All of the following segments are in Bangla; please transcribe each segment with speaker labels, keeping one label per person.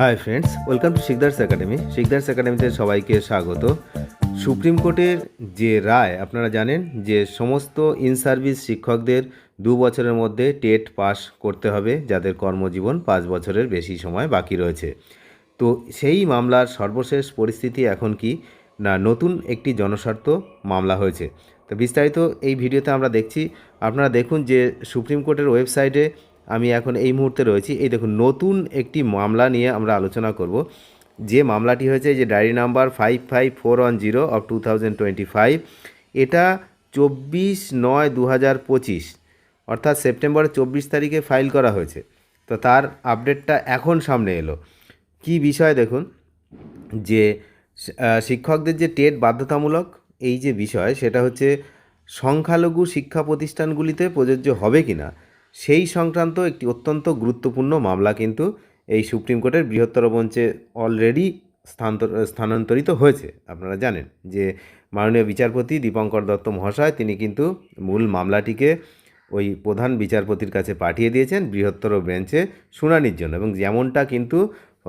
Speaker 1: Hi friends welcome to Sikdars academy Sikdars একাডেমিতে সবাইকে স্বাগত। সুপ্রিম কোর্টের যে রায়, আপনারা জানেন যে সমস্ত ইন সার্ভিস শিক্ষকদের দু বছরের মধ্যে টেট পাস করতে হবে, যাদের কর্মজীবন পাঁচ বছরের বেশি সময় বাকি রয়েছে। তো সেই মামলার সর্বশেষ পরিস্থিতি এখন কি? না, নতুন একটি জনস্বার্থ মামলা হয়েছে। তো বিস্তারিত এই ভিডিওতে আমরা দেখছি। আপনারা দেখুন যে সুপ্রিম কোর্টের ওয়েবসাইটে আমি এখন এই মুহূর্তে রয়েছি। এই দেখুন, নতুন একটি মামলা নিয়ে আমরা আলোচনা করব। যে মামলাটি হয়েছে যে diary number five five four one zero of two thousand twenty five এটা চব্বিশ নয় দু হাজার পঁচিশ, অর্থাৎ সেপ্টেম্বরের চব্বিশ তারিখে ফাইল করা হয়েছে। তো তার আপডেটটা এখন সামনে এলো। কি বিষয় দেখুন, যে শিক্ষকদের যে টেট বাধ্যতামূলক, এই যে বিষয়, সেটা হচ্ছে সংখ্যালঘু শিক্ষা প্রতিষ্ঠানগুলিতে প্রযোজ্য হবে কি না সেই সংক্রান্ত একটি অত্যন্ত গুরুত্বপূর্ণ মামলা কিন্তু এই সুপ্রিম কোর্টের বৃহত্তর মঞ্চে অলরেডি স্থানান্তর স্থানান্তরিত হয়েছে। আপনারা জানেন যে মাননীয় বিচারপতি দীপঙ্কর দত্ত মহাশয়, তিনি কিন্তু মূল মামলাটিকে ওই প্রধান বিচারপতির কাছে পাঠিয়ে দিয়েছেন বৃহত্তর বেঞ্চে শুনানির জন্য এবং যেমনটা কিন্তু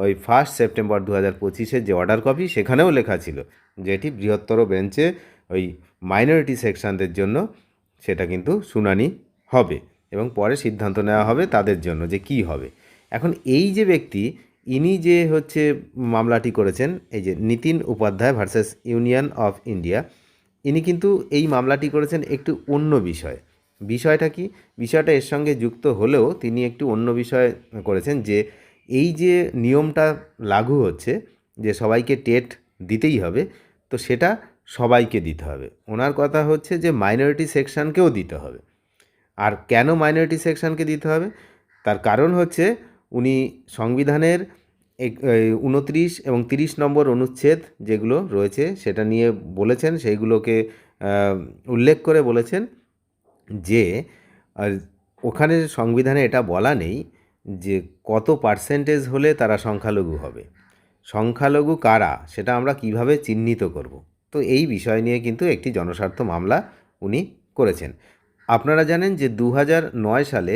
Speaker 1: ওই ফার্স্ট সেপ্টেম্বর দু হাজার পঁচিশের যে অর্ডার কপি সেখানেও লেখা ছিল যে এটি বৃহত্তর বেঞ্চে ওই মাইনরিটি সেকশনদের জন্য সেটা কিন্তু শুনানি হবে। এবং পরে সিদ্ধান্ত নেওয়া হবে তাদের জন্য যে কি হবে। এখন এই যে ব্যক্তি, ইনি যে হচ্ছে মামলাটি করেছেন, এই যে Nitin Upadhyay versus union of India, ইনি কিন্তু এই মামলাটি করেছেন একটু অন্য বিষয়। বিষয়টা কি? বিষয়টা এর সঙ্গে যুক্ত হলেও তিনি একটু অন্য বিষয় করেছেন যে এই যে নিয়মটা লাগু হচ্ছে, যে সবাইকে টেট দিতেই হবে, তো সেটা সবাইকে দিতে হবে। ওনার কথা হচ্ছে যে মাইনরিটি সেকশনকেও দিতে হবে। আর কেন মাইনরিটি সেকশনকে দিতে হবে? তার কারণ হচ্ছে উনি সংবিধানের উনত্রিশ এবং তিরিশ নম্বর অনুচ্ছেদ যেগুলো রয়েছে সেটা নিয়ে বলেছেন, সেইগুলোকে উল্লেখ করে বলেছেন যে ওখানে সংবিধানে এটা বলা নেই যে কত পার্সেন্টেজ হলে তারা সংখ্যালঘু হবে। সংখ্যালঘু কারা? সেটা আমরা কীভাবে চিহ্নিত করব? তো এই বিষয় নিয়ে কিন্তু একটি জনস্বার্থ মামলা উনি করেছেন। আপনারা জানেন যে দু সালে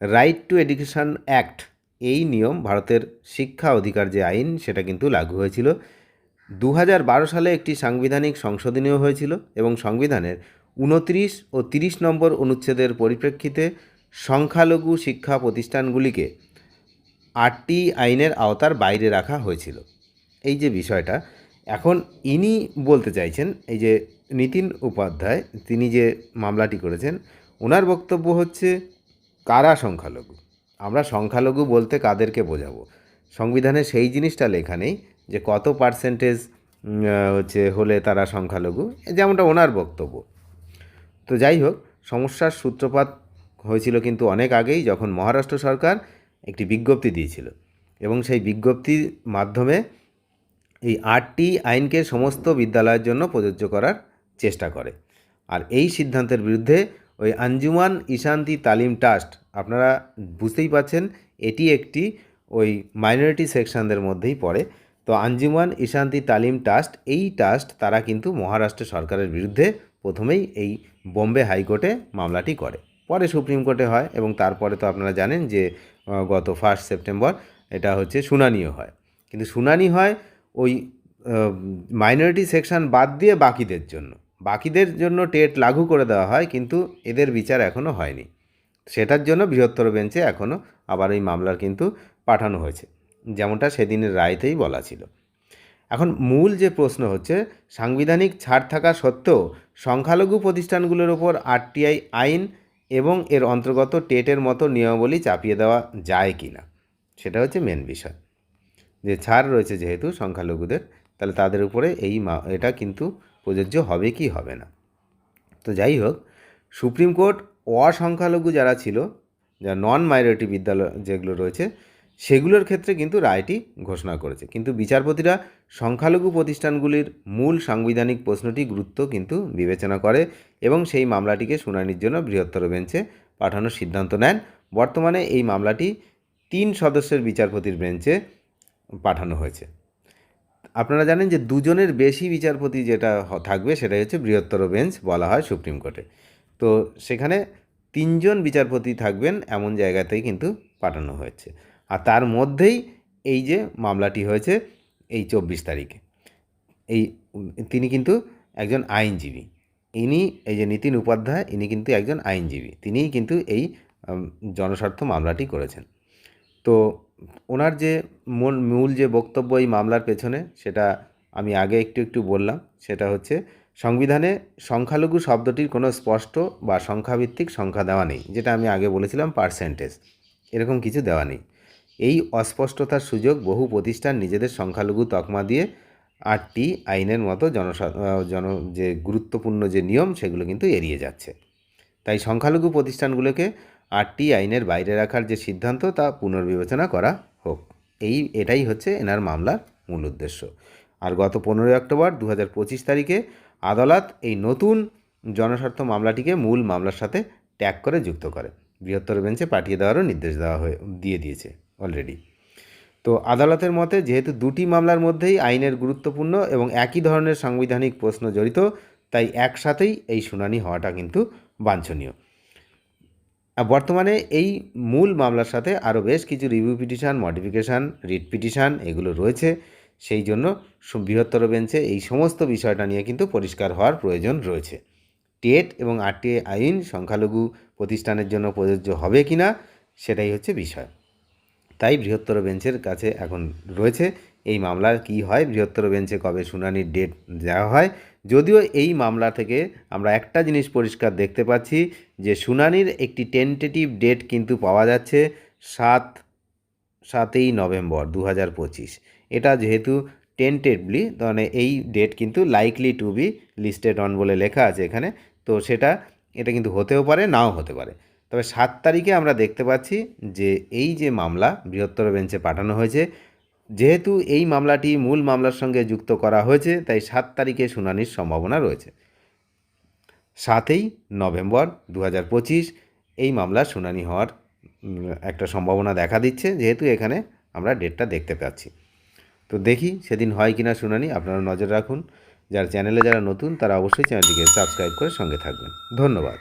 Speaker 1: রাইট টু এডুকেশন অ্যাক্ট এই নিয়ম ভারতের শিক্ষা অধিকার যে আইন, সেটা কিন্তু লাগু হয়েছিল। দু সালে একটি সাংবিধানিক সংশোধনীয় হয়েছিল এবং সংবিধানের উনত্রিশ ও তিরিশ নম্বর অনুচ্ছেদের পরিপ্রেক্ষিতে সংখ্যালঘু শিক্ষা প্রতিষ্ঠানগুলিকে আটটি আইনের আওতার বাইরে রাখা হয়েছিল। এই যে বিষয়টা, এখন ইনি বলতে চাইছেন, এই যে নিতিন উপাধ্যায়, তিনি যে মামলাটি করেছেন ওনার বক্তব্য হচ্ছে, কারা সংখ্যালঘু? আমরা সংখ্যালঘু বলতে কাদেরকে বোঝাবো? সংবিধানে সেই জিনিসটা লেখা নেই যে কত পার্সেন্টেজ হচ্ছে হলে তারা সংখ্যালঘু, যেমনটা ওনার বক্তব্য। তো যাই হোক, সমস্যার সূত্রপাত হয়েছিল কিন্তু অনেক আগেই, যখন মহারাষ্ট্র সরকার একটি বিজ্ঞপ্তি দিয়েছিল। এবং সেই বিজ্ঞপ্তির মাধ্যমে এই আটটি আইনকে সমস্ত বিদ্যালয়ের জন্য প্রযোজ্য করার চেষ্টা করে। আর এই সিদ্ধান্তের বিরুদ্ধে ওই আঞ্জুমান ইশান্তি তালিম ট্রাস্ট, আপনারা বুঝতেই পাচ্ছেন এটি একটি ওই মাইনরিটি সেকশনদের মধ্যেই পড়ে। তো আঞ্জুমান ইশান্তি তালিম ট্রাস্ট, এই ট্রাস্ট তারা কিন্তু মহারাষ্ট্র সরকারের বিরুদ্ধে প্রথমেই এই বোম্বে হাইকোর্টে মামলাটি করে। পরে সুপ্রিম কোর্টে হয় এবং তারপরে তো আপনারা জানেন যে গত ফার্স্ট সেপ্টেম্বর এটা হচ্ছে শুনানিও হয়। কিন্তু শুনানি হয় ওই মাইনরিটি সেকশন বাদ দিয়ে বাকিদের জন্য। বাকিদের জন্য টেট লাগু করে দেওয়া হয়, কিন্তু এদের বিচার এখনও হয়নি। সেটার জন্য বৃহত্তর বেঞ্চে এখনও আবার এই মামলার কিন্তু পাঠানো হয়েছে, যেমনটা সেদিনের রায়তেই বলা ছিল। এখন মূল যে প্রশ্ন হচ্ছে, সাংবিধানিক ছাড় থাকা সত্ত্বেও সংখ্যালঘু প্রতিষ্ঠানগুলোর ওপর আরটিআই আইন এবং এর অন্তর্গত টেটের মতো নিয়মাবলী চাপিয়ে দেওয়া যায় কি না, সেটা হচ্ছে মেন বিষয়। যে ছাড় রয়েছে যেহেতু সংখ্যালঘুদের, তাহলে তাদের উপরে এই এটা কিন্তু প্রযোজ্য হবে কি হবে না। তো যাই হোক, সুপ্রিম কোর্ট অসংখ্যালঘু যারা ছিল, যা নন মাইনরিটি বিদ্যালয় যেগুলো রয়েছে, সেগুলোর ক্ষেত্রে কিন্তু রায়টি ঘোষণা করেছে। কিন্তু বিচারপতিরা সংখ্যালঘু প্রতিষ্ঠানগুলির মূল সাংবিধানিক প্রশ্নটি গুরুত্ব কিন্তু বিবেচনা করে এবং সেই মামলাটিকে শুনানির জন্য বৃহত্তর বেঞ্চে পাঠানোর সিদ্ধান্ত নেন। বর্তমানে এই মামলাটি তিন সদস্যের বিচারপতির বেঞ্চে পাঠানো হয়েছে। আপনারা জানেন যে দুজনের বেশি বিচারপতি যেটা থাকবে সেটাই হচ্ছে বৃহত্তর বেঞ্চ বলা হয় সুপ্রিম কোর্টে। তো সেখানে তিনজন বিচারপতি থাকবেন এমন জায়গাতেই কিন্তু পাঠানো হয়েছে। আর তার মধ্যেই এই যে মামলাটি হয়েছে এই চব্বিশ তারিখে, এই তিনি কিন্তু একজন আইনজীবী। ইনি এই যে নীতিন উপাধ্যায়, ইনি কিন্তু একজন আইনজীবী। তিনিই কিন্তু এই জনস্বার্থ মামলাটি করেছেন। তো ওনার যে মূল মূল যে বক্তব্য এই মামলার পেছনে, সেটা আমি আগে একটু একটু বললাম। সেটা হচ্ছে, সংবিধানে সংখ্যালঘু শব্দটির কোনো স্পষ্ট বা সংখ্যাভিত্তিক সংখ্যা দেওয়া নেই, যেটা আমি আগে বলেছিলাম পার্সেন্টেজ। এরকম কিছু দেওয়া নেই। এই অস্পষ্টতার সুযোগ বহু প্রতিষ্ঠান নিজেদের সংখ্যালঘু তকমা দিয়ে আটটি আইনের মতো জনসা, জন, যে গুরুত্বপূর্ণ যে নিয়ম, সেগুলো কিন্তু এড়িয়ে যাচ্ছে। তাই সংখ্যালঘু প্রতিষ্ঠানগুলোকে আটটি আইনের বাইরে রাখার যে সিদ্ধান্ত, তা পুনর্বিবেচনা করা হোক। এই, এটাই হচ্ছে এনার মামলার মূল উদ্দেশ্য। আর গত পনেরোই অক্টোবর দু হাজার পঁচিশ তারিখে আদালত এই নতুন জনস্বার্থ মামলাটিকে মূল মামলার সাথে ট্যাগ করে যুক্ত করে। বৃহত্তর বেঞ্চে পাঠিয়ে দেওয়ারও নির্দেশ দেওয়া হয়ে, দিয়ে দিয়েছে অলরেডি। তো আদালতের মতে, যেহেতু দুটি মামলার মধ্যেই আইনের গুরুত্বপূর্ণ এবং একই ধরনের সাংবিধানিক প্রশ্ন জড়িত, তাই একসাথেই এই শুনানি হওয়াটা কিন্তু বাঞ্ছনীয়। বর্তমানে এই মূল মামলার সাথে আরও বেশ কিছু review petition modification writ petition এগুলো রয়েছে। সেই জন্য বৃহত্তর বেঞ্চে এই সমস্ত বিষয়টা নিয়ে কিন্তু পরিষ্কার হওয়ার প্রয়োজন রয়েছে। টেট এবং আরটিএ আইন সংখ্যালঘু প্রতিষ্ঠানের জন্য প্রযোজ্য হবে কি না সেটাই হচ্ছে বিষয়। তাই বৃহত্তর বেঞ্চের কাছে এখন রয়েছে এই মামলার কি হয়, বৃহত্তর বেঞ্চে কবে শুনানির ডেট দেওয়া হয় যদিও এই মামলা থেকে আমরা একটা জিনিস পরিষ্কার দেখতে পাচ্ছি যে শুনানির একটি টেন্টেটিভ ডেট কিন্তু পাওয়া যাচ্ছে সাত, সাতই নভেম্বর দু হাজার পঁচিশ। এটা যেহেতু টেন্টেডলি মানে এই ডেট কিন্তু likely to be listed on বলে লেখা আছে এখানে। তো সেটা, এটা কিন্তু হতেও পারে, নাও হতে পারে। তবে সাত তারিখে আমরা দেখতে পাচ্ছি যে এই যে মামলা বৃহত্তর বেঞ্চে পাঠানো হয়েছে যেহেতু এই মামলাটি মূল মামলার সঙ্গে যুক্ত করা হয়েছে, তাই সাত তারিখে শুনানির সম্ভাবনা রয়েছে। সাতই নভেম্বর দু হাজার পঁচিশ এই মামলার শুনানি হওয়ার একটা সম্ভাবনা দেখা দিচ্ছে, যেহেতু এখানে আমরা ডেটটা দেখতে পাচ্ছি। তো দেখি সেদিন হয় কিনা শুনানি, আপনারা নজর রাখুন। যারা চ্যানেলে যারা নতুন, তারা অবশ্যই চ্যানেলটিকে সাবস্ক্রাইব করে সঙ্গে থাকবেন। ধন্যবাদ।